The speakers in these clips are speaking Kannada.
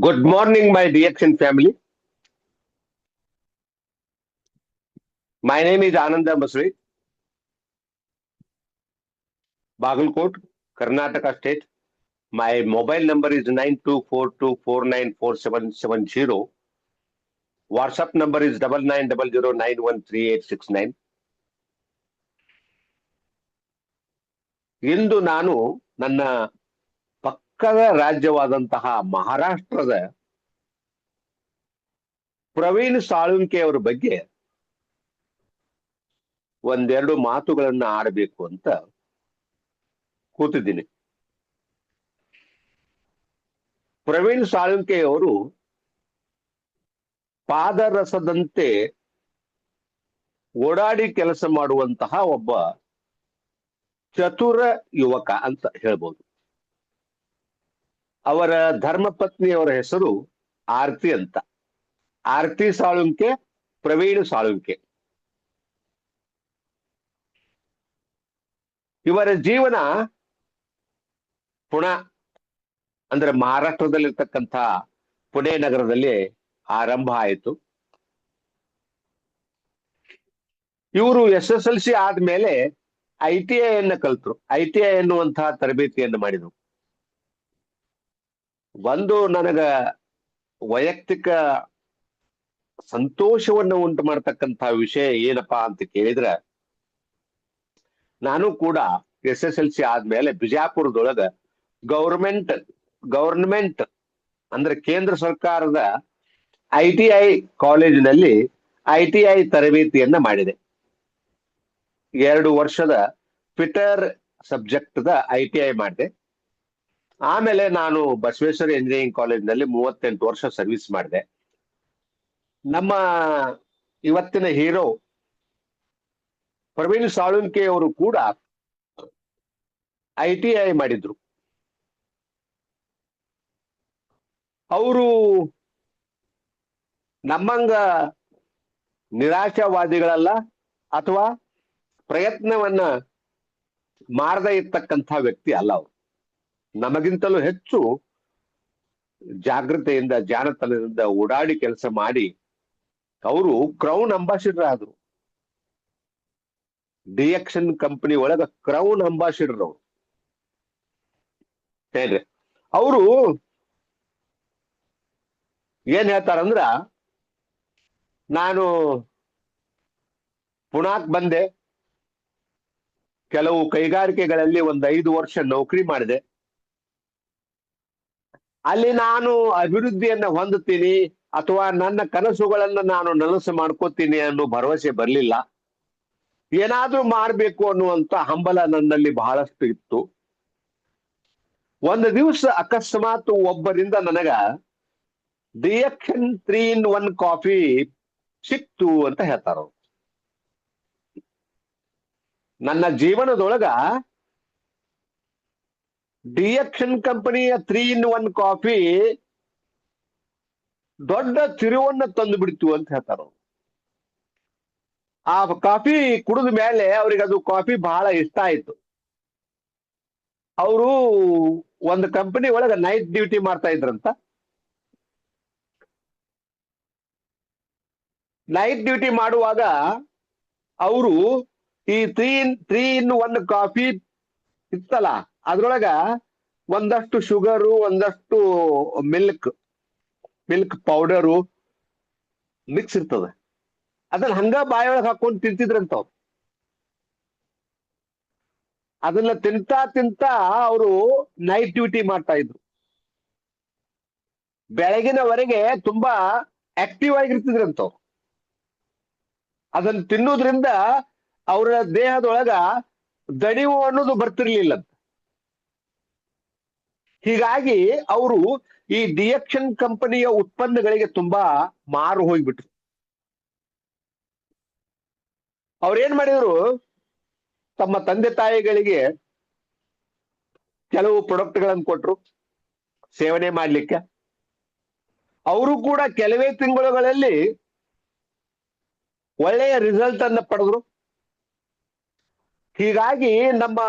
Good morning, my DXN family. My name is Ananda Masri. Bagalkot, Karnataka State. My mobile number is nine two four two four nine four seven seven zero. WhatsApp number is double nine double zero nine one three eight six nine. ಇಂದು ನಾನು ನನ್ನ ಪಕ್ಕದ ರಾಜ್ಯವಾದಂತಹ ಮಹಾರಾಷ್ಟ್ರದ ಪ್ರವೀಣ್ ಸಾಳುಂಕೆ ಅವರ ಬಗ್ಗೆ ಒಂದೆರಡು ಮಾತುಗಳನ್ನ ಆಡಬೇಕು ಅಂತ ಕೂತಿದ್ದೀನಿ. ಪ್ರವೀಣ್ ಸಾಳುಂಕೆ ಅವರು ಪಾದರಸದಂತೆ ಓಡಾಡಿ ಕೆಲಸ ಮಾಡುವಂತಹ ಒಬ್ಬ ಚತುರ ಯುವಕ ಅಂತ ಹೇಳ್ಬೋದು. ಅವರ ಧರ್ಮಪತ್ನಿಯವರ ಹೆಸರು ಆರ್ತಿ ಅಂತ. ಆರ್ತಿ ಸಾಳುಂಕೆ, ಪ್ರವೀಣ್ ಸಾಳುಂಕೆ. ಇವರ ಜೀವನ ಪುಣ, ಅಂದ್ರೆ ಮಹಾರಾಷ್ಟ್ರದಲ್ಲಿರ್ತಕ್ಕಂಥ ಪುಣೆ ನಗರದಲ್ಲಿ ಆರಂಭ ಆಯಿತು. ಇವರು ಎಸ್ ಎಸ್ ಎಲ್ ಸಿ ಆದ್ಮೇಲೆ ಐ ಟಿ ಐ ಅನ್ನ ಕಲ್ತರು. ಐ ಟಿ ಐ ಎನ್ನುವಂತಹ ತರಬೇತಿಯನ್ನು ಮಾಡಿದರು. ಒಂದು ನನಗ ವೈಯಕ್ತಿಕ ಸಂತೋಷವನ್ನು ಉಂಟು ಮಾಡತಕ್ಕಂತ ವಿಷಯ ಏನಪ್ಪಾ ಅಂತ ಕೇಳಿದ್ರ, ನಾನು ಕೂಡ ಎಸ್ ಎಸ್ ಎಲ್ ಸಿ ಆದ್ಮೇಲೆ ಬಿಜಾಪುರದೊಳಗ ಗೌರ್ಮೆಂಟ್ ಗೌರ್ಮೆಂಟ್ ಅಂದ್ರೆ ಕೇಂದ್ರ ಸರ್ಕಾರದ ಐ ಟಿ ಐ ಕಾಲೇಜಿನಲ್ಲಿ ಐ ಟಿ ಐ ತರಬೇತಿಯನ್ನ ಮಾಡಿದೆ. ಎರಡು ವರ್ಷದ fitter subject the I T I ಮಾಡಿದೆ. ಆಮೇಲೆ ನಾನು ಬಸವೇಶ್ವರ ಇಂಜಿನಿಯರಿಂಗ್ ಕಾಲೇಜಿನಲ್ಲಿ ಮೂವತ್ತೆಂಟು ವರ್ಷ ಸರ್ವಿಸ್ ಮಾಡಿದೆ. ನಮ್ಮ ಇವತ್ತಿನ ಹೀರೋ ಪ್ರವೀಣ್ ಸಾಳುಂಕೆ ಅವರು ಕೂಡ ಐ ಟಿ ಐ ಮಾಡಿದ್ರು. ಅವರು ನಮ್ಮಂಗ ನಿರಾಶಾವಾದಿಗಳಲ್ಲ ಅಥವಾ ಪ್ರಯತ್ನವನ್ನ ಮಾಡದೇ ಇರ್ತಕ್ಕಂಥ ವ್ಯಕ್ತಿ ಅಲ್ಲ ಅವರು. ನಮಗಿಂತಲೂ ಹೆಚ್ಚು ಜಾಗೃತೆಯಿಂದ ಜಾನತನದಿಂದ ಓಡಾಡಿ ಕೆಲಸ ಮಾಡಿ ಅವರು ಕ್ರೌನ್ ಅಂಬಾಸಿಡರ್ ಆದ್ರು. ಡಿಯಕ್ಷನ್ ಕಂಪನಿ ಒಳಗ ಕ್ರೌನ್ ಅಂಬಾಸಿಡರ್ ಅವರು. ಹೇಳ್ರಿ. ಅವರು ಏನ್ ಹೇಳ್ತಾರಂದ್ರ, ನಾನು ಪುಣಾಕ್ ಬಂದೆ. ಕೆಲವು ಕೈಗಾರಿಕೆಗಳಲ್ಲಿ ಒಂದು ಐದು ವರ್ಷ ನೌಕರಿ ಮಾಡಿದೆ. ಅಲ್ಲಿ ನಾನು ಅಭಿವೃದ್ಧಿಯನ್ನ ಹೊಂದುತ್ತೀನಿ ಅಥವಾ ನನ್ನ ಕನಸುಗಳನ್ನ ನಾನು ನನಸು ಮಾಡ್ಕೋತೀನಿ ಅನ್ನೋ ಭರವಸೆ ಬರಲಿಲ್ಲ. ಏನಾದ್ರೂ ಮಾಡ್ಬೇಕು ಅನ್ನುವಂತ ಹಂಬಲ ನನ್ನಲ್ಲಿ ಬಹಳಷ್ಟು ಇತ್ತು. ಒಂದು ದಿವಸ ಅಕಸ್ಮಾತ್ ಒಬ್ಬರಿಂದ ನನಗ DXN three in one coffee ಸಿಕ್ತು ಅಂತ ಹೇಳ್ತಾರ ನನ್ನ ಜೀವನದೊಳಗ ಡಿಎಕ್ಷನ್ ಕಂಪನಿಯ ತ್ರೀ ಇನ್ ಒನ್ ಕಾಫಿ ದೊಡ್ಡ ತಿರುವನ್ನ ತಂದು ಬಿಡ್ತು ಅಂತ ಹೇಳ್ತಾರ ಆ ಕಾಫಿ ಕುಡಿದ ಮೇಲೆ ಅವ್ರಿಗೆ ಅದು ಕಾಫಿ ಬಹಳ ಇಷ್ಟ ಆಯ್ತು. ಅವರು ಒಂದು ಕಂಪನಿ ಒಳಗ ನೈಟ್ ಡ್ಯೂಟಿ ಮಾಡ್ತಾ ಇದ್ರಂತ. ನೈಟ್ ಡ್ಯೂಟಿ ಮಾಡುವಾಗ ಅವರು ಈ three in three in one coffee ಇತ್ತಲ್ಲ ಅದ್ರೊಳಗ ಒಂದಷ್ಟು ಶುಗರು ಒಂದಷ್ಟು ಮಿಲ್ಕ್ ಮಿಲ್ಕ್ ಪೌಡರು ಮಿಕ್ಸ್ ಇರ್ತದ. ಅದನ್ನ ಹಂಗ ಬಾಯೊಳಗೆ ಹಾಕೊಂಡು ತಿಂತಿದ್ರಂತ ಅದನ್ನ ತಿಂತಾ ತಿಂತಾ ಅವರು ನೈಟ್ ಡ್ಯೂಟಿ ಮಾಡ್ತಾ ಇದ್ರು. ಬೆಳಗಿನವರೆಗೆ ತುಂಬಾ ಆಕ್ಟಿವ್ ಆಗಿರ್ತಿದ್ರಂತ ಅದನ್ನ ತಿನ್ನೋದ್ರಿಂದ ಅವರ ದೇಹದೊಳಗ ದಣಿವು ಅನ್ನೋದು ಬರ್ತಿರ್ಲಿಲ್ಲ ಹೀಗಾಗಿ ಅವರು ಈ ಡಿಯಕ್ಷನ್ ಕಂಪನಿಯ ಉತ್ಪನ್ನಗಳಿಗೆ ತುಂಬಾ ಮಾರು ಹೋಗ್ಬಿಟ್ರು. ಅವ್ರೇನ್ ಮಾಡಿದ್ರು? ತಮ್ಮ ತಂದೆ ತಾಯಿಗಳಿಗೆ ಕೆಲವು ಪ್ರಾಡಕ್ಟ್ಗಳನ್ನು ಕೊಟ್ರು, ಸೇವನೆ ಮಾಡ್ಲಿಕ್ಕೆ. ಅವರು ಕೂಡ ಕೆಲವೇ ತಿಂಗಳುಗಳಲ್ಲಿ ಒಳ್ಳೆಯ ರಿಸಲ್ಟ್ ಅನ್ನ ಪಡೆದ್ರು. ಹೀಗಾಗಿ ನಮ್ಮ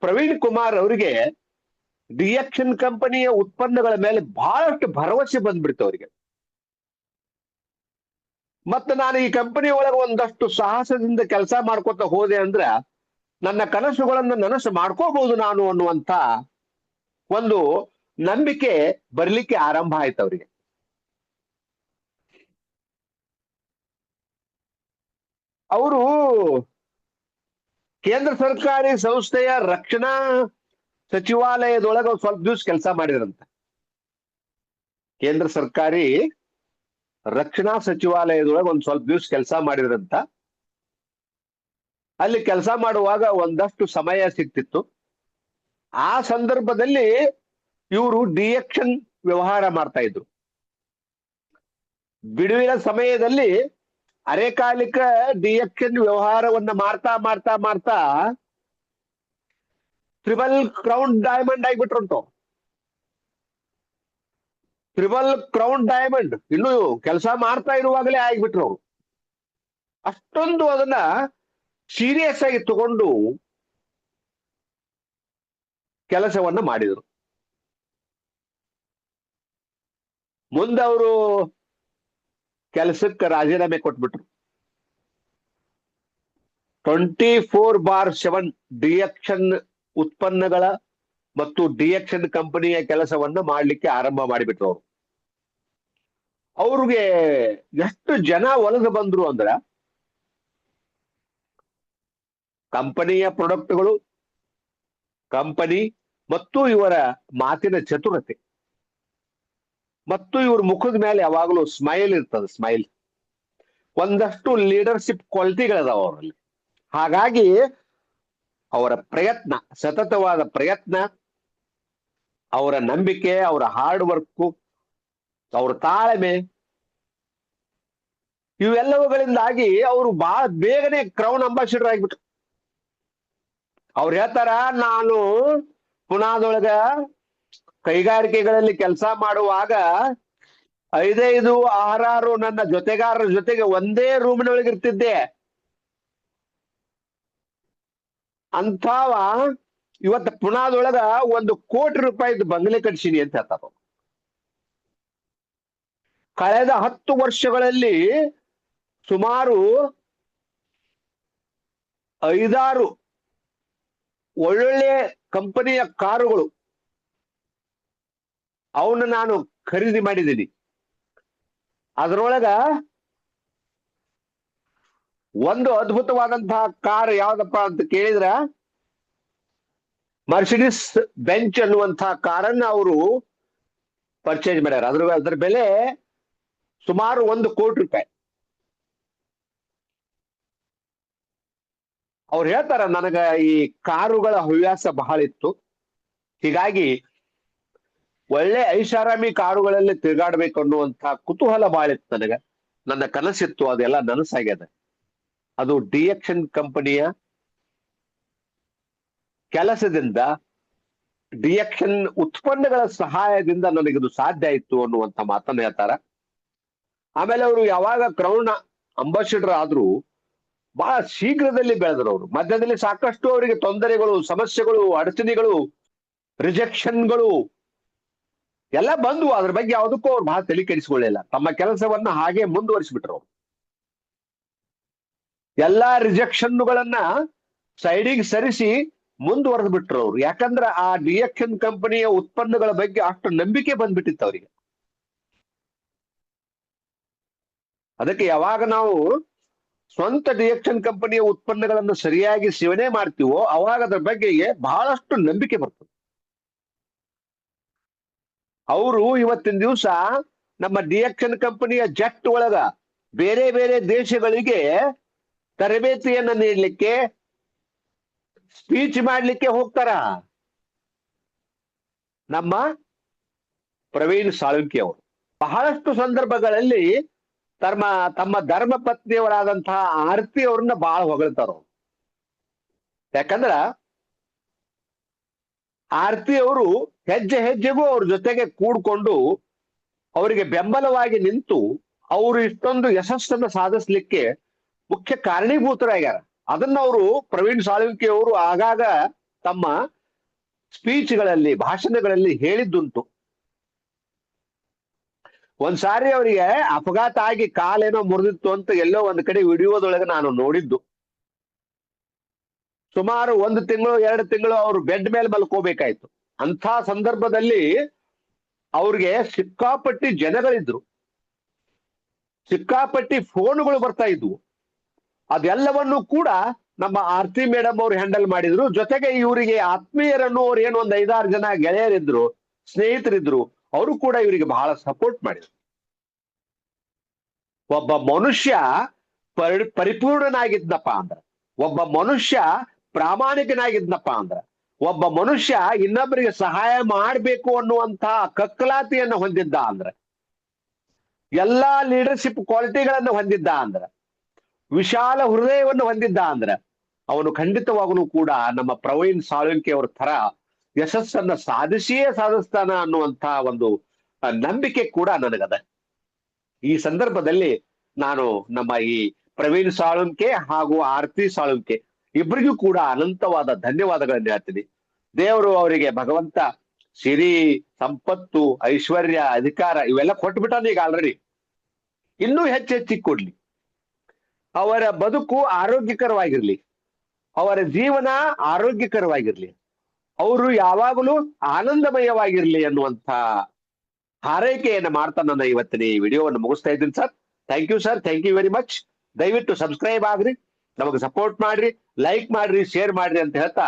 ಪ್ರವೀಣ್ ಕುಮಾರ್ ಅವರಿಗೆ ಡಿಎಕ್ಷನ್ ಕಂಪನಿಯ ಉತ್ಪನ್ನಗಳ ಮೇಲೆ ಬಹಳಷ್ಟು ಭರವಸೆ ಬಂದ್ಬಿಡ್ತು ಅವರಿಗೆ. ಮತ್ತೆ ನಾನು ಈ ಕಂಪನಿ ಒಳಗೆ ಒಂದಷ್ಟು ಸಾಹಸದಿಂದ ಕೆಲಸ ಮಾಡ್ಕೊತ ಹೋದೆ ಅಂದ್ರೆ ನನ್ನ ಕನಸುಗಳನ್ನ ನನಸು ಮಾಡ್ಕೋಬಹುದು ನಾನು ಅನ್ನುವಂತ ಒಂದು ನಂಬಿಕೆ ಬರ್ಲಿಕ್ಕೆ ಆರಂಭ ಆಯ್ತು ಅವರಿಗೆ. ಅವರು ಕೇಂದ್ರ ಸರ್ಕಾರಿ ಸಂಸ್ಥೆಯ ರಕ್ಷಣಾ ಸಚಿವಾಲಯದೊಳಗೆ ಸ್ವಲ್ಪ ದಿವಸ ಕೆಲಸ ಮಾಡಿದ್ರಂತೆ. ಕೇಂದ್ರ ಸರ್ಕಾರಿ ರಕ್ಷಣಾ ಸಚಿವಾಲಯದೊಳಗೆ ಒಂದ್ ಸ್ವಲ್ಪ ದಿವಸ ಕೆಲಸ ಮಾಡಿದ್ರಂತ. ಅಲ್ಲಿ ಕೆಲಸ ಮಾಡುವಾಗ ಒಂದಷ್ಟು ಸಮಯ ಸಿಕ್ತಿತ್ತು. ಆ ಸಂದರ್ಭದಲ್ಲಿ ಇವರು ಡಿಎಕ್ಷನ್ ವ್ಯವಹಾರ ಮಾಡ್ತಾ ಇದ್ರು. ಬಿಡುವಿನ ಸಮಯದಲ್ಲಿ ಅರೆಕಾಲಿಕ ಡಿಎಕ್ಷನ್ ವ್ಯವಹಾರವನ್ನ ಮಾಡ್ತಾ ಮಾಡ್ತಾ ಮಾಡ್ತಾ ಟ್ರಿಬಲ್ ಕ್ರೌನ್ ಡೈಮಂಡ್ ಆಗಿಬಿಟ್ರಂತು ತ್ರಿಬಲ್ ಕ್ರೌನ್ ಡೈಮಂಡ್ ಇನ್ನು ಕೆಲಸ ಮಾಡ್ತಾ ಇರುವಾಗಲೇ ಆಗಿಬಿಟ್ರು. ಅವ್ರು ಅಷ್ಟೊಂದು ಅದನ್ನ ಸೀರಿಯಸ್ ಆಗಿ ತಗೊಂಡು ಕೆಲಸವನ್ನ ಮಾಡಿದರು. ಮುಂದೆ ಅವರು ಕೆಲಸಕ್ಕೆ ರಾಜೀನಾಮೆ ಕೊಟ್ಬಿಟ್ರು. Twenty four by seven DXN ಉತ್ಪನ್ನಗಳ ಮತ್ತು ಡಿಎಕ್ಷನ್ ಕಂಪನಿಯ ಕೆಲಸವನ್ನ ಮಾಡ್ಲಿಕ್ಕೆ ಆರಂಭ ಮಾಡಿಬಿಟ್ರು ಅವರು. ಅವ್ರಿಗೆ ಎಷ್ಟು ಜನ ಒಲಗ ಬಂದ್ರು ಅಂದ್ರ ಕಂಪನಿಯ ಪ್ರಾಡಕ್ಟ್ಗಳು, ಕಂಪನಿ ಮತ್ತು ಇವರ ಮಾತಿನ ಚತುರತೆ. ಮತ್ತು ಇವ್ರ ಮುಖದ ಮೇಲೆ ಯಾವಾಗಲೂ ಸ್ಮೈಲ್ ಇರ್ತದೆ, ಸ್ಮೈಲ್. ಒಂದಷ್ಟು ಲೀಡರ್ಶಿಪ್ ಕ್ವಾಲಿಟಿಗಳಿದಾವ ಅವರಲ್ಲಿ. ಹಾಗಾಗಿ ಅವರ ಪ್ರಯತ್ನ, ಸತತವಾದ ಪ್ರಯತ್ನ, ಅವರ ನಂಬಿಕೆ, ಅವರ ಹಾರ್ಡ್ ವರ್ಕು ಅವರ ತಾಳ್ಮೆ, ಇವೆಲ್ಲವುಗಳಿಂದಾಗಿ ಅವರು ಬಹಳ ಬೇಗನೆ ಕ್ರೌನ್ ಅಂಬಾಸಿಡರ್ ಆಗ್ಬಿಟ್ರು. ಅವ್ರು ಹೇಳ್ತಾರ, ನಾನು ಪುನಾದೊಳಗ ಕೈಗಾರಿಕೆಗಳಲ್ಲಿ ಕೆಲಸ ಮಾಡುವಾಗ ಐದೈದು ಆರಾರು ನನ್ನ ಜೊತೆಗಾರರ ಜೊತೆಗೆ ಒಂದೇ ರೂಮಿನೊಳಗೆ ಅಂಥವ ಇವತ್ತು ಪುನಾದೊಳಗ ಒಂದು ಕೋಟಿ ರೂಪಾಯಿದು ಬಂಗಲೆ ಕಟ್ಸಿನಿ ಅಂತ ಹೇಳ್ತಾರ. ಕಳೆದ ಹತ್ತು ವರ್ಷಗಳಲ್ಲಿ ಸುಮಾರು ಐದಾರು ಒಳ್ಳೊಳ್ಳೆ ಕಂಪನಿಯ ಕಾರುಗಳು ಅವನ್ನ ನಾನು ಖರೀದಿ ಮಾಡಿದ್ದೀನಿ ಅದರೊಳಗ ಒಂದು ಅದ್ಭುತವಾದಂತಹ ಕಾರ್ ಯಾವ್ದಪ್ಪ ಅಂತ ಕೇಳಿದ್ರ ಮರ್ಸಿಡಿಸ್ ಬೆಂಚ್ ಅನ್ನುವಂತಹ ಕಾರನ್ನ ಅವರು ಪರ್ಚೇಸ್ ಮಾಡ್ಯಾರ. ಅದ್ರ ಅದ್ರ ಬೆಲೆ ಸುಮಾರು ಒಂದು ಕೋಟಿ ರೂಪಾಯಿ. ಅವ್ರು ಹೇಳ್ತಾರ, ನನಗ ಈ ಕಾರುಗಳ ಹವ್ಯಾಸ ಬಹಳ ಇತ್ತು. ಹೀಗಾಗಿ ಒಳ್ಳೆ ಐಷಾರಾಮಿ ಕಾರುಗಳಲ್ಲಿ ತಿರುಗಾಡ್ಬೇಕು ಅನ್ನುವಂತ ಕುತೂಹಲ ಬಹಳ ಇತ್ತು ನನಗ. ನನ್ನ ಕನಸಿತ್ತು, ಅದೆಲ್ಲ ನನಸಾಗ್ಯದ. ಅದು ಡಿಎಕ್ಷನ್ ಕಂಪನಿಯ ಕೆಲಸದಿಂದ ಡಿಎಕ್ಷನ್ ಉತ್ಪನ್ನಗಳ ಸಹಾಯದಿಂದ ನನಗಿದು ಸಾಧ್ಯ ಆಯ್ತು ಅನ್ನುವಂತ ಮಾತನ್ನ ಹೇಳ್ತಾರ. ಆಮೇಲೆ ಅವರು ಯಾವಾಗ ಕ್ರೌನ್ ಅಂಬಾಸಿಡರ್ ಆದ್ರೂ ಬಹಳ ಶೀಘ್ರದಲ್ಲಿ ಬೆಳೆದ್ರು ಅವರು. ಮಧ್ಯದಲ್ಲಿ ಸಾಕಷ್ಟು ಅವರಿಗೆ ತೊಂದರೆಗಳು, ಸಮಸ್ಯೆಗಳು, ಅಡಚಣೆಗಳು, ರಿಜೆಕ್ಷನ್ಗಳು ಎಲ್ಲ ಬಂದು ಅದ್ರ ಬಗ್ಗೆ ಯಾವುದಕ್ಕೂ ಅವ್ರು ಬಹಳ ತಲೆ ಕೆಡಿಸಿಕೊಳ್ಳಿಲ್ಲ ತಮ್ಮ ಕೆಲಸವನ್ನ ಹಾಗೆ ಮುಂದುವರಿಸಿಬಿಟ್ರು ಅವ್ರು. ಎಲ್ಲಾ ರಿಜೆಕ್ಷನ್ಗಳನ್ನ ಸೈಡಿಗೆ ಸರಿಸಿ ಮುಂದುವರೆದು ಬಿಟ್ರು ಅವ್ರು. ಯಾಕಂದ್ರೆ ಆ ಡಿಎಕ್ಷನ್ ಕಂಪನಿಯ ಉತ್ಪನ್ನಗಳ ಬಗ್ಗೆ ಅಷ್ಟು ನಂಬಿಕೆ ಬಂದ್ಬಿಟ್ಟಿತ್ತು ಅವರಿಗೆ. ಅದಕ್ಕೆ ಯಾವಾಗ ನಾವು ಸ್ವಂತ ಡಿಎಕ್ಷನ್ ಕಂಪನಿಯ ಉತ್ಪನ್ನಗಳನ್ನು ಸರಿಯಾಗಿ ಸೇವನೆ ಮಾಡ್ತೀವೋ ಅವಾಗ ಅದ್ರ ಬಗ್ಗೆ ಬಹಳಷ್ಟು ನಂಬಿಕೆ ಬರ್ತದೆ. ಅವರು ಇವತ್ತಿನ ದಿವಸ ನಮ್ಮ ಡಿಎಕ್ಷನ್ ಕಂಪನಿಯ ಜೆಟ್ ಒಳಗ ಬೇರೆ ಬೇರೆ ದೇಶಗಳಿಗೆ ತರಬೇತಿಯನ್ನ ನೀಡಲಿಕ್ಕೆ ಸ್ಪೀಚ್ ಮಾಡ್ಲಿಕ್ಕೆ ಹೋಗ್ತಾರ ನಮ್ಮ ಪ್ರವೀಣ್ ಸಾಳುಂಕಿ ಅವರು ಬಹಳಷ್ಟು ಸಂದರ್ಭಗಳಲ್ಲಿ ತಮ್ಮ ತಮ್ಮ ಧರ್ಮ ಪತ್ನಿಯವರಾದಂತಹ ಆರತಿ ಅವ್ರನ್ನ ಬಹಳ ಹೊಗಳ್ತಾರ. ಯಾಕಂದ್ರ ಆರತಿ ಅವರು ಹೆಜ್ಜೆ ಹೆಜ್ಜೆಗೂ ಅವ್ರ ಜೊತೆಗೆ ಕೂಡ್ಕೊಂಡು ಅವರಿಗೆ ಬೆಂಬಲವಾಗಿ ನಿಂತು ಅವರು ಇಷ್ಟೊಂದು ಯಶಸ್ಸನ್ನು ಸಾಧಿಸ್ಲಿಕ್ಕೆ ಮುಖ್ಯ ಕಾರಣೀಭೂತರಾಗ್ಯಾರ. ಅದನ್ನ ಅವರು ಪ್ರವೀಣ್ ಸಾಳ್ವಿಕೆ ಅವರು ಆಗಾಗ ತಮ್ಮ ಸ್ಪೀಚ್ಗಳಲ್ಲಿ, ಭಾಷಣಗಳಲ್ಲಿ ಹೇಳಿದ್ದುಂಟು. ಒಂದ್ಸಾರಿ ಅವರಿಗೆ ಅಪಘಾತ ಆಗಿ ಕಾಲೇನೋ ಮುರಿದಿತ್ತು ಅಂತ ಎಲ್ಲೋ ಒಂದ್ ಕಡೆ ವಿಡಿಯೋದೊಳಗೆ ನಾನು ನೋಡಿದ್ದು. ಸುಮಾರು ಒಂದು ತಿಂಗಳು, ಎರಡು ತಿಂಗಳು ಅವರು ಬೆಡ್ ಮೇಲೆ ಮಲ್ಕೋಬೇಕಾಯ್ತು. ಅಂತ ಸಂದರ್ಭದಲ್ಲಿ ಅವ್ರಿಗೆ ಸಿಕ್ಕಾಪಟ್ಟಿ ಜನಗಳಿದ್ರು. ಸಿಕ್ಕಾಪಟ್ಟಿ ಫೋನ್ಗಳು ಬರ್ತಾ ಇದ್ವು. ಅದೆಲ್ಲವನ್ನು ಕೂಡ ನಮ್ಮ ಆರ್ತಿ ಮೇಡಮ್ ಅವ್ರು ಹ್ಯಾಂಡಲ್ ಮಾಡಿದ್ರು. ಜೊತೆಗೆ ಇವರಿಗೆ ಆತ್ಮೀಯರನ್ನು ಅವ್ರು ಏನು ಒಂದ್ ಐದಾರು ಜನ ಗೆಳೆಯರಿದ್ರು, ಸ್ನೇಹಿತರಿದ್ರು, ಅವರು ಕೂಡ ಇವರಿಗೆ ಬಹಳ ಸಪೋರ್ಟ್ ಮಾಡಿದ್ರು. ಒಬ್ಬ ಮನುಷ್ಯ ಪರಿ, ಪರಿಪೂರ್ಣನಾಗಿದ್ನಪ್ಪ ಅಂದ್ರ, ಒಬ್ಬ ಮನುಷ್ಯ ಪ್ರಾಮಾಣಿಕನಾಗಿದ್ನಪ್ಪ ಅಂದ್ರ, ಒಬ್ಬ ಮನುಷ್ಯ ಇನ್ನೊಬ್ಬರಿಗೆ ಸಹಾಯ ಮಾಡಬೇಕು ಅನ್ನುವಂತ ಕಕ್ಕಲಾತಿಯನ್ನು ಹೊಂದಿದ್ದ ಅಂದ್ರ, ಎಲ್ಲಾ ಲೀಡರ್ಶಿಪ್ ಕ್ವಾಲಿಟಿಗಳನ್ನು ಹೊಂದಿದ್ದ ಅಂದ್ರ ವಿಶಾಲ ಹೃದಯವನ್ನು ಹೊಂದಿದ್ದ ಅಂದ್ರೆ ಅವನು ಖಂಡಿತವಾಗಲೂ ಕೂಡ ನಮ್ಮ ಪ್ರವೀಣ್ ಸಾಳುಂಕಿ ಅವ್ರ ತರ ಯಶಸ್ಸನ್ನ ಸಾಧಿಸಿಯೇ ಸಾಧಿಸ್ತಾನ ಅನ್ನುವಂತ ಒಂದು ನಂಬಿಕೆ ಕೂಡ ನನಗದ. ಈ ಸಂದರ್ಭದಲ್ಲಿ ನಾನು ನಮ್ಮ ಈ ಪ್ರವೀಣ್ ಸಾಳುಂಕೆ ಹಾಗೂ ಆರ್ತಿ ಸಾಳುಂಕೆ ಇಬ್ಬರಿಗೂ ಕೂಡ ಅನಂತವಾದ ಧನ್ಯವಾದಗಳನ್ನು ಹೇಳ್ತೀನಿ. ದೇವರು ಅವರಿಗೆ ಭಗವಂತ ಸಿರಿ, ಸಂಪತ್ತು, ಐಶ್ವರ್ಯ, ಅಧಿಕಾರ ಇವೆಲ್ಲ ಕೊಟ್ಬಿಟ್ಟಾನೆ ಈಗ ಆಲ್ರೆಡಿ ಇನ್ನೂ ಹೆಚ್ಚು ಹೆಚ್ಚಿಗೆ ಕೊಡ್ಲಿ. ಅವರ ಬದುಕು ಆರೋಗ್ಯಕರವಾಗಿರ್ಲಿ. ಅವರ ಜೀವನ ಆರೋಗ್ಯಕರವಾಗಿರ್ಲಿ. ಅವರು ಯಾವಾಗಲೂ ಆನಂದಮಯವಾಗಿರ್ಲಿ ಅನ್ನುವಂತ ಹಾರೈಕೆಯನ್ನು ಮಾಡ್ತಾ ನನ್ನ ಇವತ್ತಿನ ಈ ವಿಡಿಯೋವನ್ನು ಮುಗಿಸ್ತಾ ಇದ್ದೀನಿ sir. Thank you sir thank you very much ದಯವಿಟ್ಟು ಸಬ್ಸ್ಕ್ರೈಬ್ ಆಗ್ರಿ. ನಮಗೆ ಸಪೋರ್ಟ್ ಮಾಡ್ರಿ ಲೈಕ್ ಮಾಡ್ರಿ ಶೇರ್ ಮಾಡ್ರಿ ಅಂತ ಹೇಳ್ತಾ